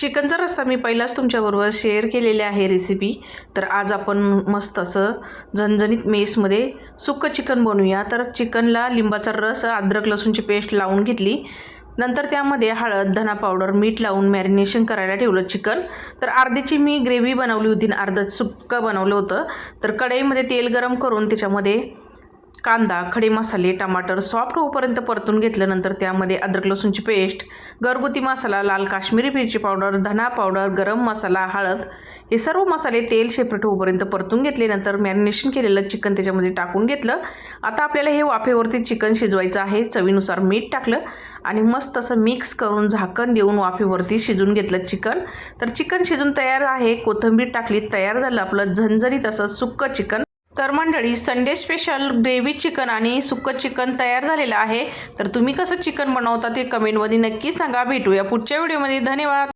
चिकनचा रस्सा मी पहिलाच तुमच्याबरोबर शेअर केलेले आहे रेसिपी तर आज आपण मस्त असं झणझणीत मेसमध्ये सुक्कं चिकन बनवूया. तर चिकनला लिंबाचा रस अद्रक लसूणची पेस्ट लावून घेतली. नंतर त्यामध्ये हळद धना पावडर मीठ लावून मॅरिनेशन करायला ठेवलं चिकन. तर अर्धीची मी ग्रेव्ही बनवली होती अर्धं सुक्कं बनवलं होतं. तर कढईमध्ये तेल गरम करून त्याच्यामध्ये कांदा खडे मसाले टमाटर सॉफ्ट होईपर्यंत परतून घेतल्यानंतर त्यामध्ये अद्रक लसूणची पेस्ट घरगुती मसाला लाल काश्मीरी मिरची पावडर धना पावडर गरम मसाला हळद हे सर्व मसाले तेल सेपरेट होईपर्यंत परतून घेतल्यानंतर मॅरिनेशन केलेलं चिकन त्याच्यामध्ये टाकून घेतलं. आता आपल्याला हे वाफेवरती चिकन शिजवायचं आहे. चवीनुसार मीठ टाकलं आणि मस्त असं मिक्स करून झाकण देऊन वाफेवरती शिजून घेतलं चिकन तर चिकन शिजून तयार आहे. कोथिंबीर टाकली तयार झालं आपलं झणझणीत असं सुक्कं चिकन तर मंडळी संडे स्पेशल ग्रेव्ही चिकन आणि सुक्कं चिकन तयार झालेलं आहे. तर तुम्ही कसं चिकन बनवता ते कमेंटमध्ये नक्की सांगा. भेटूया पुढच्या व्हिडिओमध्ये धन्यवाद!